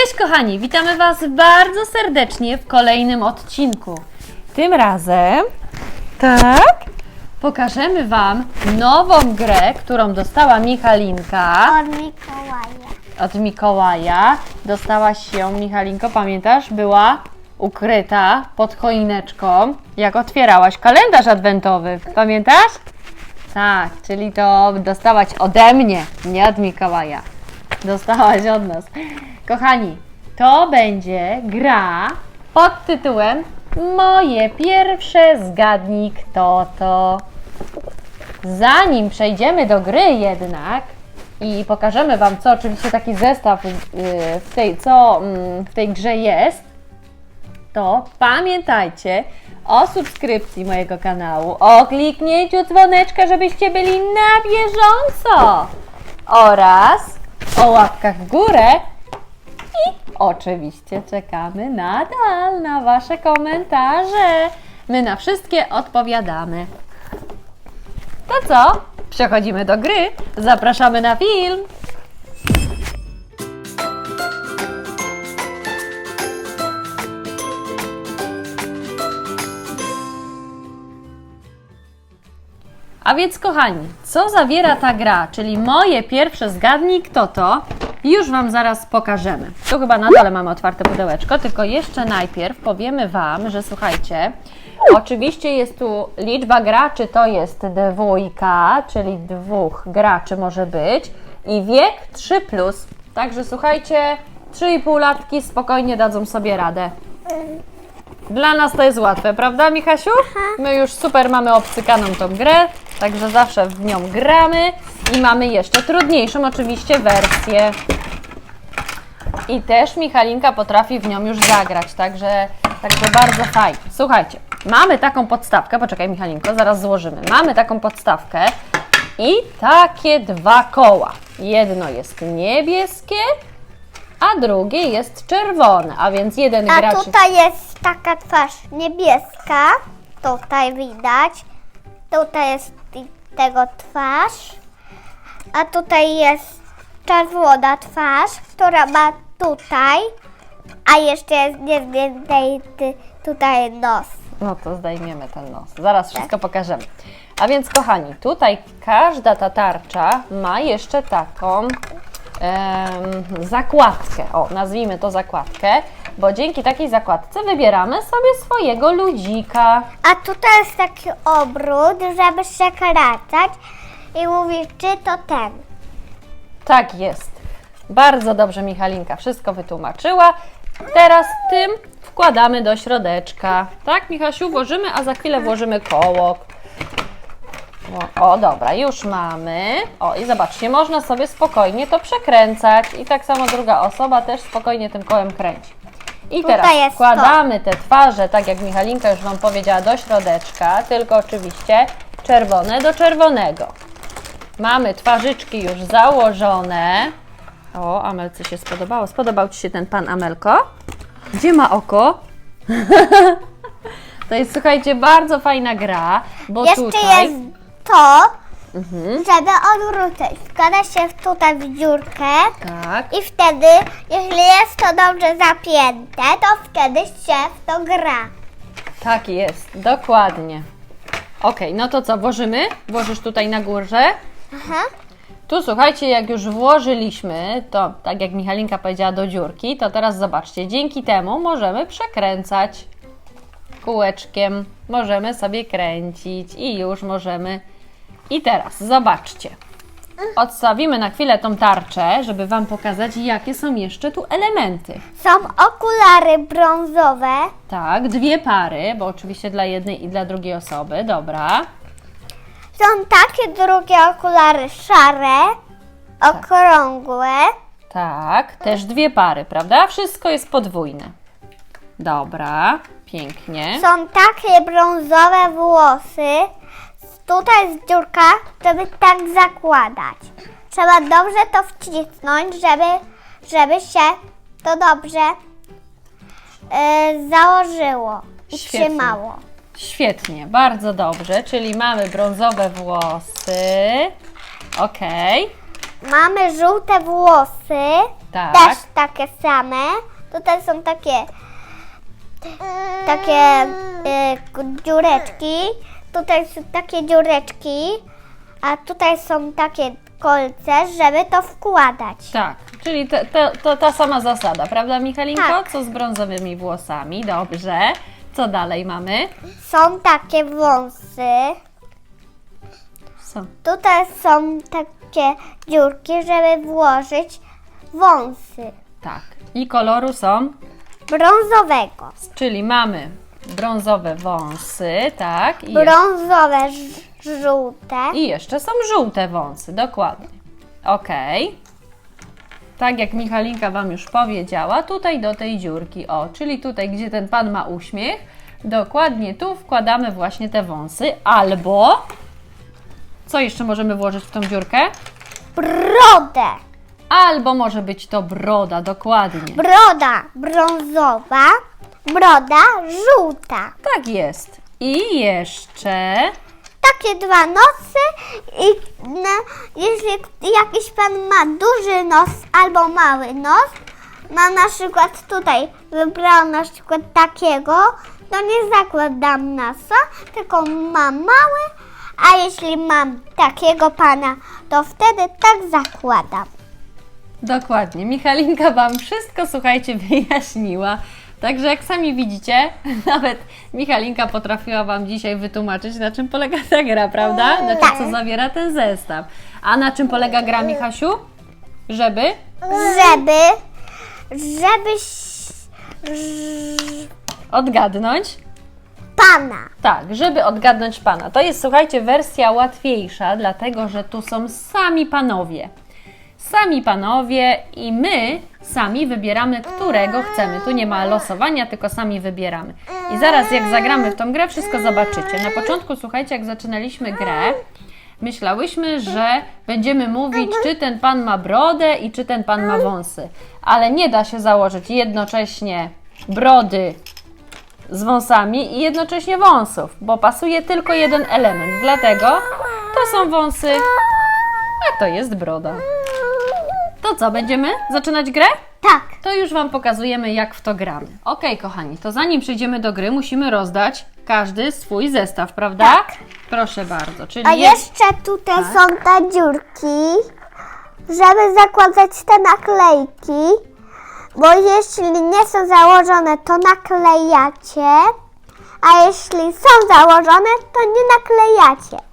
Cześć kochani, witamy Was bardzo serdecznie w kolejnym odcinku. Tym razem, tak, pokażemy Wam nową grę, którą dostała Michalinka Od Mikołaja. od Mikołaja. Dostałaś ją, Michalinko, pamiętasz? Była ukryta pod choineczką, jak otwierałaś kalendarz adwentowy. Pamiętasz? Tak, czyli to dostałaś ode mnie, nie od Mikołaja. Dostałaś od nas. Kochani, to będzie gra pod tytułem Moje pierwsze zgadnij kto to. Zanim przejdziemy do gry jednak i pokażemy Wam, co oczywiście taki zestaw yy, w tej, co mm, w tej grze jest, to pamiętajcie o subskrypcji mojego kanału, o kliknięciu dzwoneczka, żebyście byli na bieżąco oraz o łapkach w górę i oczywiście czekamy nadal na Wasze komentarze. My na wszystkie odpowiadamy. To co? Przechodzimy do gry. Zapraszamy na film. A więc kochani, co zawiera ta gra, czyli moje pierwsze zgadnij kto to, już Wam zaraz pokażemy. Tu chyba na dole mamy otwarte pudełeczko, tylko jeszcze najpierw powiemy Wam, że słuchajcie, oczywiście jest tu liczba graczy, to jest dwójka, czyli dwóch graczy może być i wiek 3+. Plus. Także słuchajcie, 3,5 latki spokojnie dadzą sobie radę. Dla nas to jest łatwe, prawda Michasiu? My już super mamy obcykaną tą grę, także zawsze w nią gramy i mamy jeszcze trudniejszą oczywiście wersję. I też Michalinka potrafi w nią już zagrać, także, także bardzo fajnie. Słuchajcie, mamy taką podstawkę, poczekaj Michalinko, zaraz złożymy. Mamy taką podstawkę i takie dwa koła. Jedno jest niebieskie, a drugie jest czerwone, a więc jeden A gracz... tutaj jest taka twarz niebieska. Tutaj widać. Tutaj jest tego twarz. A tutaj jest czerwona twarz, która ma tutaj. A jeszcze jest nie więcej ty, tutaj nos. No to zdejmiemy ten nos. Zaraz wszystko pokażemy. A więc kochani, tutaj każda ta tarcza ma jeszcze taką em, zakładkę. O, nazwijmy to zakładkę, bo dzięki takiej zakładce wybieramy sobie swojego ludzika. A tutaj jest taki obrót, żeby przekracać i mówić, czy to ten. Tak jest. Bardzo dobrze Michalinka wszystko wytłumaczyła. Teraz tym wkładamy do środeczka. Tak, Michasiu, włożymy, a za chwilę włożymy koło. O, o, dobra, już mamy. O, i zobaczcie, można sobie spokojnie to przekręcać. I tak samo druga osoba też spokojnie tym kołem kręci. I Tutaj teraz jest wkładamy te twarze, tak jak Michalinka już Wam powiedziała, do środeczka, tylko oczywiście czerwone do czerwonego. Mamy twarzyczki już założone. O, Amelce się spodobało. Spodobał Ci się ten pan Amelko? Gdzie ma oko? to jest, słuchajcie, bardzo fajna gra, bo Jeszcze tutaj... jest to, Mhm, żeby odwrócić. Wkłada się tutaj w dziurkę tak. i wtedy, jeśli jest to dobrze zapięte, to wtedy się w to gra. Tak jest, dokładnie. Ok, no to co, włożymy? Włożysz tutaj na górze. Aha. Tu słuchajcie, jak już włożyliśmy, to tak jak Michalinka powiedziała, do dziurki, to teraz zobaczcie, dzięki temu możemy przekręcać kółeczkiem, możemy sobie kręcić i już możemy. I teraz zobaczcie. Odstawimy na chwilę tą tarczę, żeby Wam pokazać, jakie są jeszcze tu elementy. Są okulary brązowe, Tak, dwie pary, bo oczywiście dla jednej i dla drugiej osoby, dobra. są takie drugie okulary szare, okrągłe, Tak, też dwie pary, prawda? Wszystko jest podwójne. Dobra, pięknie. są takie brązowe włosy. Tutaj jest dziurka, żeby tak zakładać. Trzeba dobrze to wcisnąć, żeby, żeby się to dobrze e, założyło i Świetnie. trzymało. Świetnie, bardzo dobrze, czyli mamy brązowe włosy. Okej. Mamy żółte włosy, Tak. też takie same. Tutaj są takie takie y, dziureczki. Tutaj są takie dziureczki, a tutaj są takie kolce, żeby to wkładać. Tak, czyli te, te, to ta sama zasada, prawda Michalinko? Tak. Co z brązowymi włosami? Dobrze. Co dalej mamy? Są takie wąsy. Są. Tutaj są takie dziurki, żeby włożyć wąsy Tak. I koloru są, brązowego. czyli mamy brązowe wąsy, tak? I, Brązowe, ż- żółte. I jeszcze są żółte wąsy, dokładnie. Ok. Tak jak Michalinka Wam już powiedziała, tutaj do tej dziurki, o, czyli tutaj, gdzie ten pan ma uśmiech, dokładnie tu wkładamy właśnie te wąsy, albo co jeszcze możemy włożyć w tą dziurkę? Brodę. Albo może być to broda, dokładnie. Broda brązowa, broda żółta. Tak jest. I jeszcze Takie dwa nosy i no, jeśli jakiś pan ma duży nos albo mały nos, ma na przykład tutaj, wybrałam na przykład takiego, to nie zakładam nosa, tylko mam mały, a jeśli mam takiego pana, to wtedy tak zakładam. Dokładnie. Michalinka Wam wszystko, słuchajcie, wyjaśniła. Także jak sami widzicie, nawet Michalinka potrafiła Wam dzisiaj wytłumaczyć, na czym polega ta gra, prawda? Znaczy, co zawiera ten zestaw. A na czym polega gra, Michasiu? Żeby? Żeby, żebyś ż- Odgadnąć? pana. Tak, żeby odgadnąć pana. To jest, słuchajcie, wersja łatwiejsza, dlatego że tu są sami panowie. Sami panowie i my sami wybieramy, którego chcemy. Tu nie ma losowania, tylko sami wybieramy. I zaraz jak zagramy w tą grę, wszystko zobaczycie. Na początku, słuchajcie, jak zaczynaliśmy grę, myślałyśmy, że będziemy mówić, czy ten pan ma brodę i czy ten pan ma wąsy. Ale nie da się założyć jednocześnie brody z wąsami i jednocześnie wąsów, bo pasuje tylko jeden element. Dlatego to są wąsy, a to jest broda. To co, będziemy zaczynać grę? Tak. To już Wam pokazujemy, jak w to gramy. Ok, kochani, to zanim przejdziemy do gry, musimy rozdać każdy swój zestaw, prawda? Tak. Proszę bardzo. Czyli A jest- jeszcze tutaj Tak. są te dziurki, żeby zakładać te naklejki, bo jeśli nie są założone, to naklejacie, a jeśli są założone, to nie naklejacie.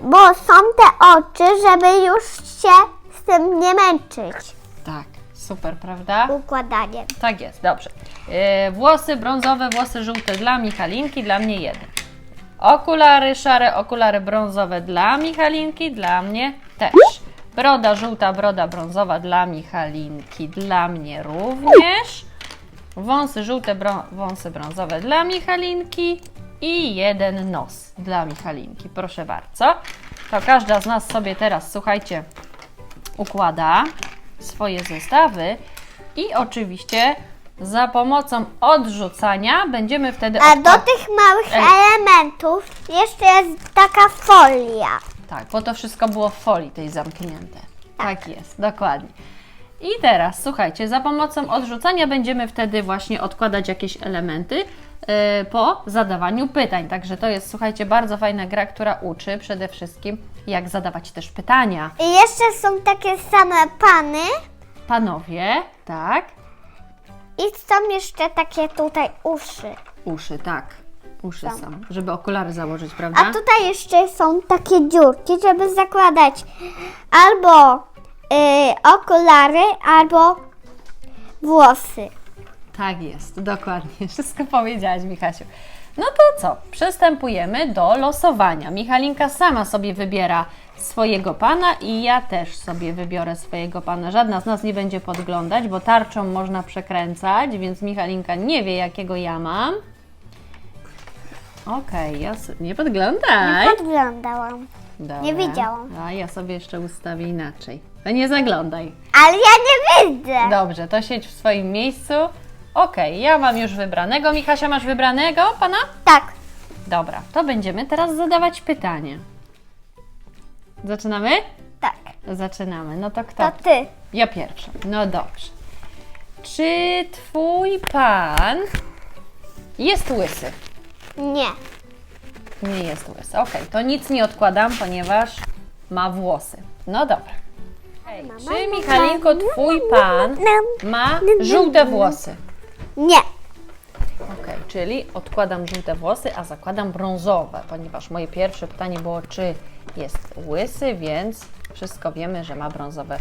Bo są te oczy, żeby już się z tym nie męczyć Tak, super, prawda? układaniem. Tak jest, dobrze. Yy, włosy brązowe, włosy żółte dla Michalinki, dla mnie jeden. Okulary szare, okulary brązowe dla Michalinki, dla mnie też. Broda żółta, broda brązowa dla Michalinki, dla mnie również. Wąsy żółte, brą- wąsy brązowe dla Michalinki i jeden nos dla Michalinki. Proszę bardzo. To każda z nas sobie teraz, słuchajcie, układa swoje zestawy i oczywiście za pomocą odrzucania będziemy wtedy A do tych małych Ej. elementów jeszcze jest taka folia. Tak, bo to wszystko było w folii tej zamknięte. Tak jest, dokładnie. I teraz, słuchajcie, za pomocą odrzucania będziemy wtedy właśnie odkładać jakieś elementy po zadawaniu pytań. Także to jest, słuchajcie, bardzo fajna gra, która uczy przede wszystkim, jak zadawać też pytania. I jeszcze są takie same pany. Panowie, tak? I są jeszcze takie tutaj uszy. Uszy, tak. Uszy są, żeby okulary założyć, prawda? A tutaj jeszcze są takie dziurki, żeby zakładać albo y, okulary, albo włosy. Tak jest, dokładnie. Wszystko powiedziałaś, Michasiu. No to co? Przystępujemy do losowania. Michalinka sama sobie wybiera swojego pana i ja też sobie wybiorę swojego pana. Żadna z nas nie będzie podglądać, bo tarczą można przekręcać, więc Michalinka nie wie, jakiego ja mam. Okej, ja s- nie podglądaj. Podglądałam. Dobra. nie widziałam. A ja sobie jeszcze ustawię inaczej. To nie zaglądaj. Ale ja nie widzę. Dobrze, to siedź w swoim miejscu. Okej, ja mam już wybranego. Michasia, masz wybranego pana? Tak. Dobra, to będziemy teraz zadawać pytanie. Zaczynamy? Tak. Zaczynamy. No to kto? To ty. Ja pierwsza. No dobrze. Czy twój pan jest łysy? Nie. Nie jest łysy. Okej, to nic nie odkładam, ponieważ ma włosy. No dobra. Hej, czy Michalinko, twój pan ma żółte włosy? Nie. Okej, czyli odkładam żółte włosy, a zakładam brązowe, ponieważ moje pierwsze pytanie było, czy jest łysy, więc wszystko wiemy, że ma brązowe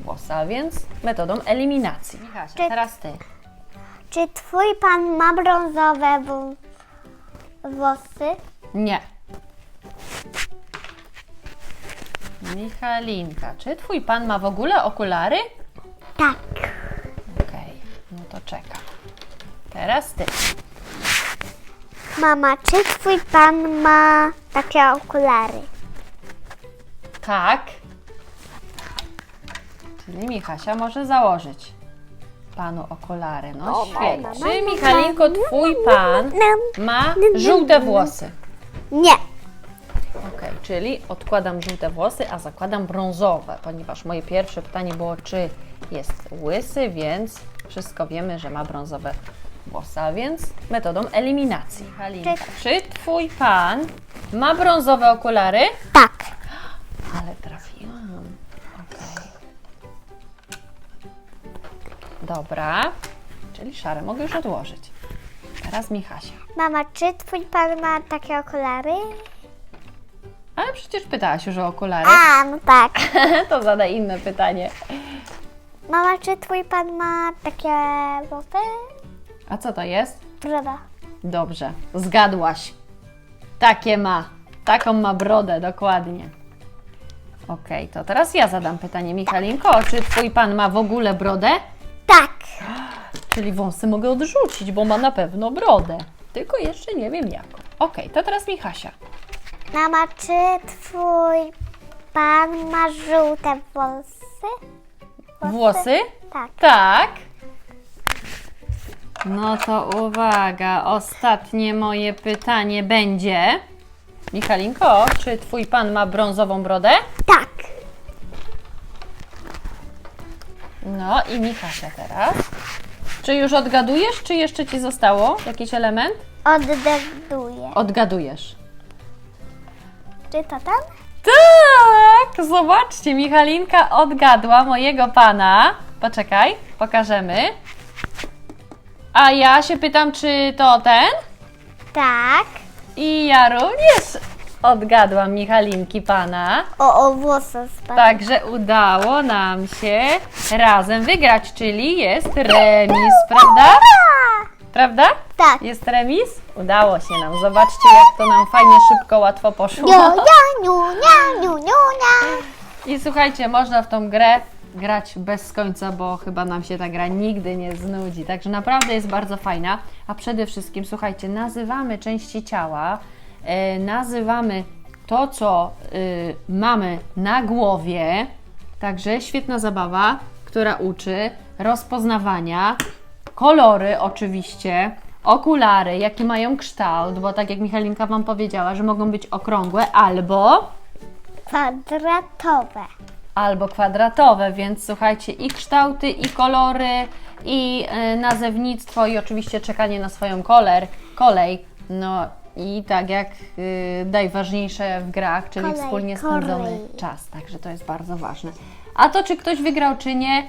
włosy, a więc metodą eliminacji. Michasia, Czy- teraz ty. Czy twój pan ma brązowe wł- włosy? Nie. Michalinka, czy twój pan ma w ogóle okulary? Tak. Okej, no to czekam. Teraz ty. Mama, czy twój pan ma takie okulary? Tak. Czyli Michasia może założyć panu okulary. No świetnie. Czy Michalinko, twój pan ma żółte włosy? Nie. Okej, czyli odkładam żółte włosy, a zakładam brązowe, ponieważ moje pierwsze pytanie było, czy jest łysy, więc wszystko wiemy, że ma brązowe włosy, a więc metodą eliminacji. Halinka, czy twój pan ma brązowe okulary? Tak. Ale trafiłam. Okej. Dobra, czyli szare mogę już odłożyć. Teraz Michasia. Mama, czy twój pan ma takie okulary? Ale przecież pytałaś już o okulary. A, no tak. to zadaj inne pytanie. Mama, czy twój pan ma takie włosy? A co to jest? Broda. Dobrze, zgadłaś. Takie ma. Taką ma brodę, dokładnie. Okej, to teraz ja zadam pytanie, Michalinko. Czy twój pan ma w ogóle brodę? Tak. Czyli wąsy mogę odrzucić, bo ma na pewno brodę. Tylko jeszcze nie wiem jaką. Okej, to teraz Michasia. Mama, czy twój pan ma żółte włosy? Włosy? Tak. Tak. No to uwaga, ostatnie moje pytanie będzie. Michalinko, czy twój pan ma brązową brodę? Tak. No i Michasia teraz. Czy już odgadujesz, czy jeszcze ci zostało jakiś element? Oddeduję. Odgadujesz. Czy to tam? Tak! Zobaczcie, Michalinka odgadła mojego pana. Poczekaj, pokażemy. A ja się pytam, czy to ten? Tak. I ja również odgadłam Michalinki pana. O, o włosy spadły. Także udało nam się razem wygrać, czyli jest remis, prawda? Prawda? Tak. Jest remis? Udało się nam. Zobaczcie, jak to nam fajnie, szybko, łatwo poszło. Niu, niu, niu, niu, niu, niu, niu. I słuchajcie, można w tą grę grać bez końca, bo chyba nam się ta gra nigdy nie znudzi. Także naprawdę jest bardzo fajna. A przede wszystkim, słuchajcie, nazywamy części ciała, e, nazywamy to, co y, mamy na głowie. Także świetna zabawa, która uczy rozpoznawania, kolory oczywiście, okulary, jaki mają kształt, bo tak jak Michalinka Wam powiedziała, że mogą być okrągłe albo Kwadratowe. Albo kwadratowe, więc słuchajcie, i kształty, i kolory, i y, nazewnictwo, i oczywiście czekanie na swoją koler, kolej. No i tak jak y, najważniejsze w grach, czyli Kolej, wspólnie spędzony kolej. czas. Także to jest bardzo ważne. A to, czy ktoś wygrał, czy nie,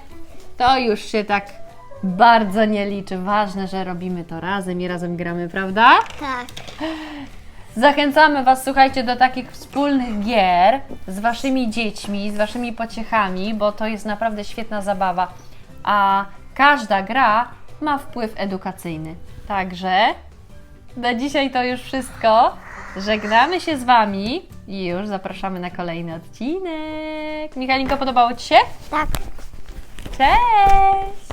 to już się tak bardzo nie liczy. Ważne, że robimy to razem i razem gramy, prawda? Tak. Zachęcamy Was, słuchajcie, do takich wspólnych gier z Waszymi dziećmi, z Waszymi pociechami, bo to jest naprawdę świetna zabawa. A każda gra ma wpływ edukacyjny. Także na dzisiaj to już wszystko. Żegnamy się z Wami i już zapraszamy na kolejny odcinek. Michalinko, podobało Ci się? Tak. Cześć!